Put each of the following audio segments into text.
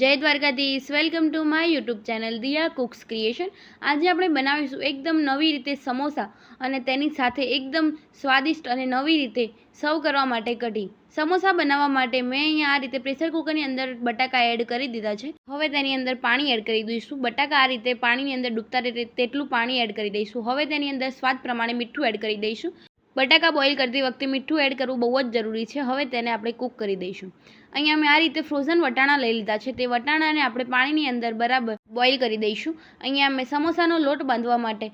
જય Dwarkadhish. Welcome to my YouTube channel Diya cooks creation આજે આપણે બનાવીશું એકદમ નવી રીતે સમોસા અને તેની સાથે એકદમ સ્વાદિષ્ટ અને નવી રીતે સર્વ કરવા માટે કઢી. સમોસા બનાવવા માટે મેં અહીંયા આ રીતે પ્રેશર કુકરની અંદર બટાકા એડ કરી દીધા છે. હવે તેની અંદર પાણી એડ કરી દઈશું. બટાકા આ રીતે પાણીની અંદર ડૂબતા રહે તેટલું પાણી એડ કરી દઈશું. હવે તેની અંદર સ્વાદ પ્રમાણે મીઠું એડ કરી દઈશું. બટાકા બોઇલ કરતી વખતે મીઠું એડ કરવું બહુ જ જરૂરી છે. હવે તેને આપણે કૂક કરી દઈશું. અહીંયા મેં આ રીતે ફ્રોઝન વટાણા લઈ લીધા છે. તે વટાણાને આપણે પાણીની અંદર બરાબર બોઇલ કરી દઈશું. અહીંયા મેં સમોસાનો લોટ બાંધવા માટે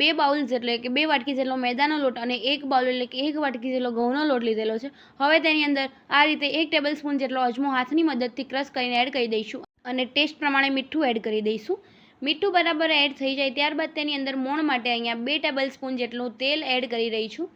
બે બાઉલ એટલે કે બે વાટકી જેટલો મેદાનો લોટ અને એક બાઉલ એટલે કે એક વાટકી જેટલો ઘઉંનો લોટ લીધેલો છે. હવે તેની અંદર આ રીતે એક ટેબલ સ્પૂન જેટલો અજમો હાથની મદદથી ક્રશ કરીને એડ કરી દઈશું અને ટેસ્ટ પ્રમાણે મીઠું એડ કરી દઈશું. મીઠું બરાબર એડ થઈ જાય ત્યારબાદ તેની અંદર મોણ માટે અહીંયા બે ટેબલ સ્પૂન જેટલું તેલ એડ કરી રહી છું.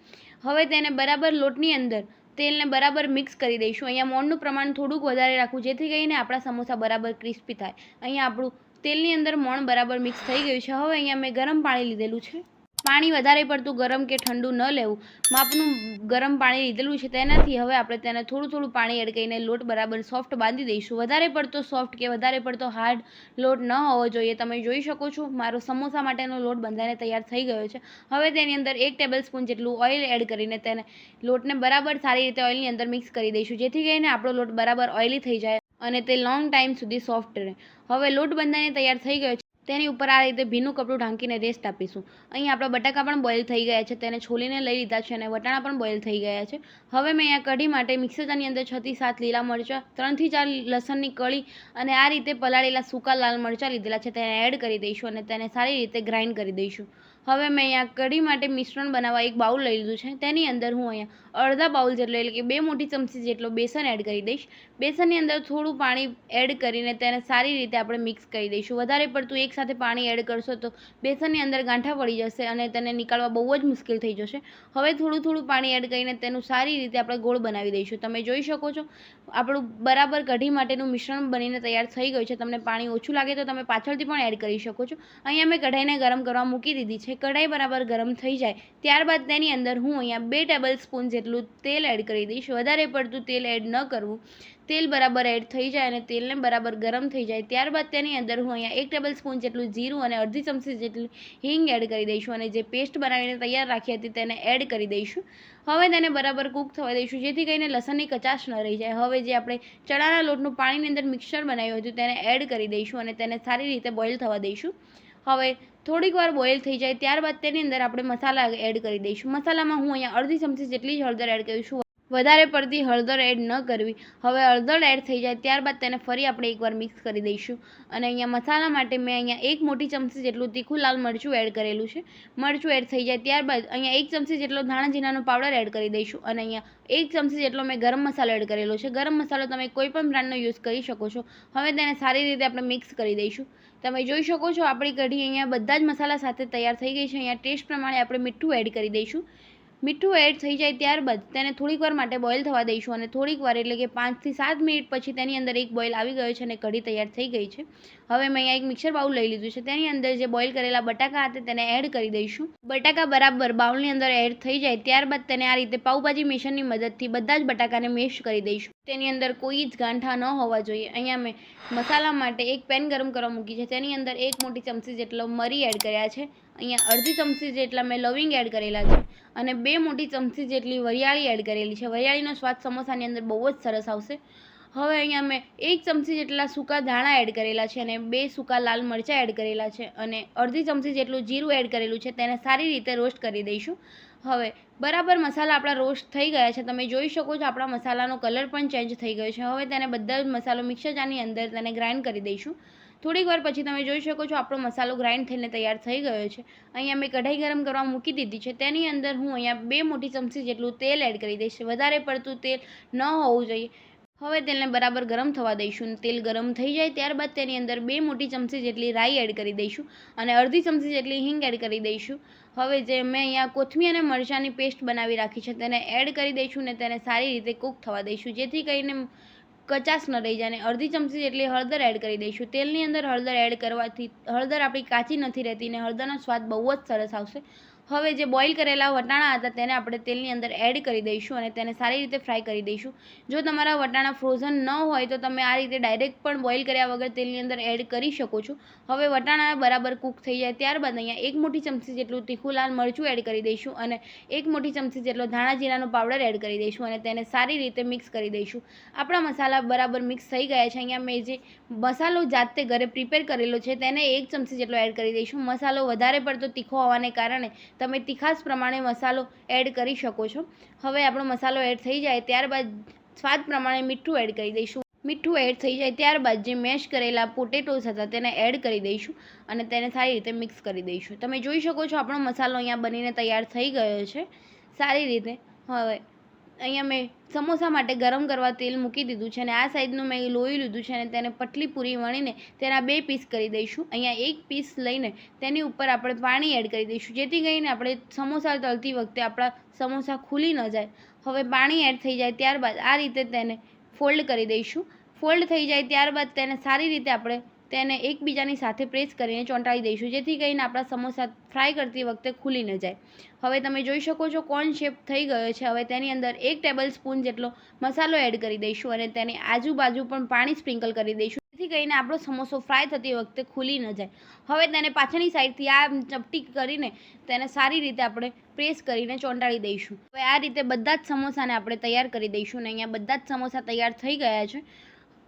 હવે તેને બરાબર લોટની અંદર તેલને બરાબર મિક્સ કરી દઈશું. અહીંયા મોણનું પ્રમાણ થોડુંક વધારે રાખવું, જેથી કરીને આપણા સમોસા બરાબર ક્રિસ્પી થાય. અહીંયા આપણું તેલની અંદર મોણ બરાબર મિક્સ થઈ ગયું છે. હવે અહીંયા મેં ગરમ પાણી લીધેલું છે. પાણી વધારે પડતું ગરમ કે ઠંડુ ન લેવું. માપનું ગરમ પાણી લીધેલું છે તેનાથી હવે આપણે તેને થોડું થોડું પાણી એડ કરીને લોટ બરાબર સોફ્ટ બાંધી દઈશું. વધારે પડતો સોફ્ટ કે વધારે પડતો હાર્ડ લોટ ન હોવો જોઈએ. તમે જોઈ શકો છો, મારો સમોસા માટેનો લોટ બંધાઈને તૈયાર થઈ ગયો છે. હવે તેની અંદર એક ટેબલ સ્પૂન જેટલું ઓઇલ એડ કરીને તેને લોટને બરાબર સારી રીતે ઓઇલની અંદર મિક્સ કરી દઈશું. જેથી કરીને આપણો લોટ બરાબર ઓઇલી થઈ જાય અને તે લોંગ ટાઈમ સુધી સોફ્ટ રહે. હવે લોટ બંધાઈને તૈયાર થઈ ગયો છે. તેની ઉપર આ રીતે ભીનું કપડું ઢાંકીને રેસ્ટ આપીશું. અહીં આપણા બટાકા પણ બોઇલ થઈ ગયા છે, તેને છોલીને લઈ લીધા છે અને વટાણા પણ બોઇલ થઈ ગયા છે. હવે મેં અહીંયા કઢી માટે મિક્સર જારની અંદર છથી સાત લીલા મરચાં ત્રણથી ચાર લસણની કળી અને આ રીતે પલાળેલા સૂકા લાલ મરચાં લીધેલા છે, તેને એડ કરી દઈશું અને તેને સારી રીતે ગ્રાઇન્ડ કરી દઈશું. હવે મેં અહીંયા કઢી માટે મિશ્રણ બનાવવા એક બાઉલ લઈ લીધું છે. તેની અંદર હું અહીંયા અડધા બાઉલ જેટલો, એટલે કે બે મોટી ચમચી જેટલો બેસન એડ કરી દઈશ. બેસનની અંદર થોડું પાણી એડ કરીને તેને સારી રીતે આપણે મિક્સ કરી દઈશું. વધારે પડતું એકસાથે પાણી એડ કરશો તો બેસનની અંદર ગાંઠા પડી જશે અને તેને નીકાળવા બહુ જ મુશ્કેલ થઈ જશે. હવે થોડું થોડું પાણી એડ કરીને તેનું સારી રીતે આપણે ગોળ બનાવી દઈશું. તમે જોઈ શકો છો, આપણું બરાબર કઢી માટેનું મિશ્રણ બનીને તૈયાર થઈ ગયું છે. તમને પાણી ઓછું લાગે તો તમે પાછળથી પણ એડ કરી શકો છો. અહીંયા મેં કઢાઈને ગરમ કરવા મૂકી દીધી છે. કઢાઈ બરાબર ગરમ થઈ જાય, ત્યારબાદ તેની અંદર હું અહીંયા બે ટેબલ સ્પૂન જેટલું તેલ એડ કરી દઈશ. વધારે પડતું તેલ એડ ન કરવું. તેલ બરાબર એડ થઈ જાય અને તેલને બરાબર ગરમ થઈ જાય. ત્યારબાદ તેની અંદર હું અહીંયા એક ટેબલ સ્પૂન જેટલું જીરું અને અડધી ચમચી જેટલું હિંગ એડ કરી દઈશું અને જે પેસ્ટ બનાવીને તૈયાર રાખી હતી તેને એડ કરી દઈશું. હવે તેને બરાબર કૂક થવા દઈશું, જેથી કરીને લસણની કચાશ ન રહી જાય. હવે જે આપણે ચણાના લોટનું પાણીની અંદર મિક્સર બનાવ્યું હતું તેને એડ કરી દઈશું અને તેને સારી રીતે બોઇલ થવા દઈશું. હવે થોડીક વાર બોઇલ થઈ જાય, ત્યારબાદ તેની અંદર આપણે મસાલા એડ કરી દઈશું. મસાલામાં હું અહીંયા અડધી ચમચી જેટલી જ હળદર એડ કરીશું વધારે પડતી હળદર એડ ન કરવી. હવે હળદર એડ થઈ જાય, ત્યારબાદ તેને ફરી આપણે એકવાર મિક્સ કરી દઈશું. અને અહીંયા મસાલા માટે મેં અહીંયા એક મોટી ચમચી જેટલું તીખું લાલ મરચું એડ કરેલું છે. મરચું એડ થઈ જાય, ત્યારબાદ અહીંયા એક ચમચી જેટલો ધાણા જીરાનો પાવડર એડ કરી દઈશું. અને અહીંયા એક ચમચી જેટલો મેં ગરમ મસાલો એડ કરેલો છે. ગરમ મસાલો તમે કોઈ પણ બ્રાન્ડનો યુઝ કરી શકો છો. હવે તેને સારી રીતે આપણે મિક્સ કરી દઈશું. તમે જોઈ શકો છો, આપણી કઢી અહીંયા બધા જ મસાલા સાથે તૈયાર થઈ ગઈ છે. અહીંયા ટેસ્ટ પ્રમાણે આપણે મીઠું એડ કરી દઈશું. મીઠું એડ થઈ જાય ત્યારબાદ તેને થોડીક વાર માટે બોઇલ થવા દઈશું અને થોડીક વાર એટલે કે પાંચથી સાત મિનિટ પછી તેની અંદર એક બોઇલ આવી ગયો છે અને કઢી તૈયાર થઈ ગઈ છે. હવે મેં અહીંયા એક મિક્સર બાઉલ લઈ લીધું છે. તેની અંદર જે બોઇલ કરેલા બટાકા હતા તેને એડ કરી દઈશું. બટાકા બરાબર બાઉલની અંદર એડ થઈ જાય ત્યારબાદ તેને આ રીતે પાઉભાજી મિશનની મદદથી બધા જ બટાકાને મેશ કરી દઈશું. તેની અંદર કોઈ જ ગાંઠા ન હોવા જોઈએ. અહીંયા મેં મસાલા માટે એક પેન ગરમ કરવા મૂકી છે. તેની અંદર એક મોટી ચમચી જેટલો મરી એડ કર્યા છે. અહીંયા અડધી ચમચી જેટલા મેં લવિંગ એડ કરેલા છે અને બે મોટી ચમચી જેટલી વરિયાળી એડ કરેલી છે. વરિયાળીનો સ્વાદ સમોસાની અંદર બહુ જ સરસ આવશે. હવે અહીંયા મેં એક ચમચી જેટલા સૂકા ધાણા એડ કરેલા છે અને બે સૂકા લાલ મરચાં એડ કરેલા છે અને અડધી ચમચી જેટલું જીરું એડ કરેલું છે તેને સારી રીતે રોસ્ટ કરી દઈશું. હવે બરાબર મસાલા આપણા રોસ્ટ થઈ ગયા છે. તમે જોઈ શકો છો આપણા મસાલાનો કલર પણ ચેન્જ થઈ ગયો છે. હવે તેને બધા જ મસાલો મિક્સર જારની અંદર તેને ગ્રાઇન્ડ કરી દઈશું. થોડીક વાર પછી તમે જોઈ શકો છો આપણો મસાલો ગ્રાઇન્ડ થઈને તૈયાર થઈ ગયો છે. અહીંયા મેં કઢાઈ ગરમ કરવા મૂકી દીધી છે. તેની અંદર હું અહીંયા બે મોટી ચમચી જેટલું તેલ એડ કરી દઈશ. વધારે પડતું તેલ ન હોવું જોઈએ. હવે તેલને બરાબર ગરમ થવા દઈશું. તેલ ગરમ થઈ જાય ત્યારબાદ તેની અંદર બે મોટી ચમચી જેટલી રાઈ એડ કરી દઈશું અને અડધી ચમચી જેટલી હિંગ એડ કરી દઈશું. હવે જે મેં અહીંયા કોથમીર અને મરચાંની પેસ્ટ બનાવી રાખી છે તેને એડ કરી દઈશું ને તેને સારી રીતે કૂક થવા દઈશું. જેથી કરીને કચાશ ન રહી જાય અને અડધી ચમચી જેટલી હળદર એડ કરી દઈશું. તેલની અંદર હળદર એડ કરવાથી, હળદર આપણી કાચી નથી રહેતી ને હળદરનો સ્વાદ બહુ જ સરસ આવશે. હવે જે બોઇલ કરેલા વટાણા હતા તેને આપણે તેલની અંદર એડ કરી દઈશું અને તેને સારી રીતે ફ્રાય કરી દઈશું. જો તમારા વટાણા ફ્રોઝન ન હોય તો તમે આ રીતે ડાયરેક્ટ પણ બોઇલ કર્યા વગર તેલની અંદર એડ કરી શકો છો. હવે વટાણા બરાબર કૂક થઈ જાય ત્યારબાદ અહીંયા એક મોટી ચમચી જેટલું તીખું લાલ મરચું એડ કરી દઈશું અને એક મોટી ચમચી જેટલો ધાણા જીરાનો પાવડર એડ કરી દઈશું અને તેને સારી રીતે મિક્સ કરી દઈશું. આપણા મસાલા બરાબર મિક્સ થઈ ગયા છે. અહીંયા મેં જે મસાલો જાતે ઘરે પ્રિપેર કરેલો છે તેને એક ચમચી જેટલો એડ કરી દઈશું. મસાલો વધારે પડતો તીખો હોવાને કારણે તમે તીખાસ પ્રમાણે મસાલો એડ કરી શકો છો. હવે આપણો મસાલો એડ થઈ જાય ત્યારબાદ સ્વાદ પ્રમાણે મીઠું એડ કરી દઈશું. મીઠું એડ થઈ જાય ત્યારબાદ જે મેશ કરેલા પોટેટોસ હતા તેને એડ કરી દઈશું અને તેને સારી રીતે મિક્સ કરી દઈશું. તમે જોઈ શકો છો આપણો મસાલો અહીંયા બનીને તૈયાર થઈ ગયો છે. સારી રીતે. હવે અહીંયા મેં સમોસા માટે ગરમ કરવા તેલ મૂકી દીધું છે અને આ સાઈડનું મેં લોહી લીધું છે અને તેને પટલી પૂરી વણીને તેના બે પીસ કરી દઈશું. અહીંયા એક પીસ લઈને તેની ઉપર આપણે પાણી એડ કરી દઈશું. જેથી કરીને આપણે સમોસા તળતી વખતે આપણા સમોસા ખુલી ન જાય. હવે પાણી એડ થઈ જાય ત્યારબાદ આ રીતે તેને ફોલ્ડ કરી દઈશું. ફોલ્ડ થઈ જાય ત્યારબાદ તેને સારી રીતે આપણે તેને એકબીજાની સાથે પ્રેસ કરીને ચોંટાડી દઈશું, જેથી કરીને આપણા સમોસા ફ્રાય કરતી વખતે ખુલી ન જાય. હવે તમે જોઈ શકો છો કોર્ન શેપ થઈ ગયો છે. હવે તેની અંદર એક ટેબલ સ્પૂન જેટલો મસાલો એડ કરી દઈશું અને તેની આજુબાજુ પણ પાણી સ્પ્રિંકલ કરી દઈશું, જેથી કરીને આપણો સમોસો ફ્રાય થતી વખતે ખુલી ન જાય. હવે તેને પાછળની સાઈડથી આ ચપટી કરીને તેને સારી રીતે આપણે પ્રેસ કરીને ચોંટાડી દઈશું. હવે આ રીતે બધા જ સમોસાને આપણે તૈયાર કરી દઈશું અને અહીંયા બધા જ સમોસા તૈયાર થઈ ગયા છે.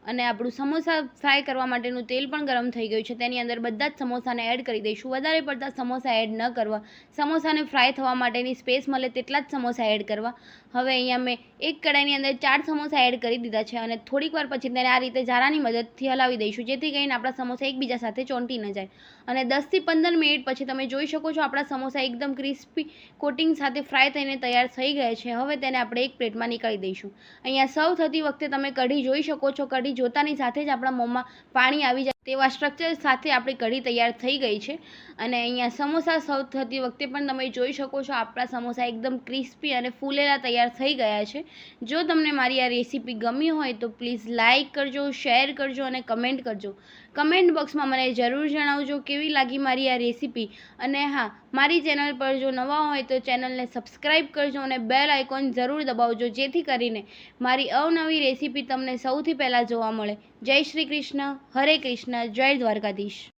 અને આપણું સમોસા ફ્રાય કરવા માટેનું તેલ પણ ગરમ થઈ ગયું છે. તેની અંદર બધા જ સમોસાને એડ કરી દઈશું. વધારે પડતા સમોસા એડ ન કરવા. સમોસાને ફ્રાય થવા માટેની સ્પેસ મળે તેટલા જ સમોસા એડ કરવા. હવે અહીંયા મેં એક કડાઈની અંદર ચાર સમોસા એડ કરી દીધા છે અને થોડીક વાર પછી તેને આ રીતે જારાની મદદથી હલાવી દઈશું, જેથી કરીને આપણા સમોસા એકબીજા સાથે ચોંટી ન જાય. અને દસથી પંદર મિનિટ પછી તમે જોઈ શકો છો આપણા સમોસા એકદમ ક્રિસ્પી કોટિંગ સાથે ફ્રાય થઈને તૈયાર થઈ ગયા છે. હવે તેને આપણે એક પ્લેટમાં નીકાળી દઈશું. અહીંયા સર્વ થતી વખતે તમે કઢી જોઈ શકો છો. કઢી જોતાની સાથે જ આપણા મોંમાં પાણી આવી જાય તેવા સ્ટ્રક્ચર સાથે આપણી કઢી તૈયાર થઈ ગઈ છે. અને અહીંયા સમોસા સર્વ થતી વખતે પણ તમે જોઈ શકો છો, આપણા સમોસા એકદમ ક્રિસ્પી અને ફૂલેલા તૈયાર થઈ ગયા છે. જો તમને મારી આ રેસીપી ગમી હોય તો પ્લીઝ લાઇક કરજો શેર કરજો અને કમેન્ટ કરજો. કમેન્ટ બોક્સમાં મને જરૂર જણાવજો કેવી લાગી મારી આ રેસીપી અને હા, મારી ચેનલ પર જો નવા હોય તો ચેનલને સબસ્ક્રાઈબ કરજો અને બેલ આઇકોન જરૂર દબાવજો, જેથી કરીને મારી અવનવી રેસીપી તમને સૌથી પહેલાં જોવા મળે. જય શ્રી કૃષ્ણ. હરે કૃષ્ણ. જય દ્વારકાધીશ.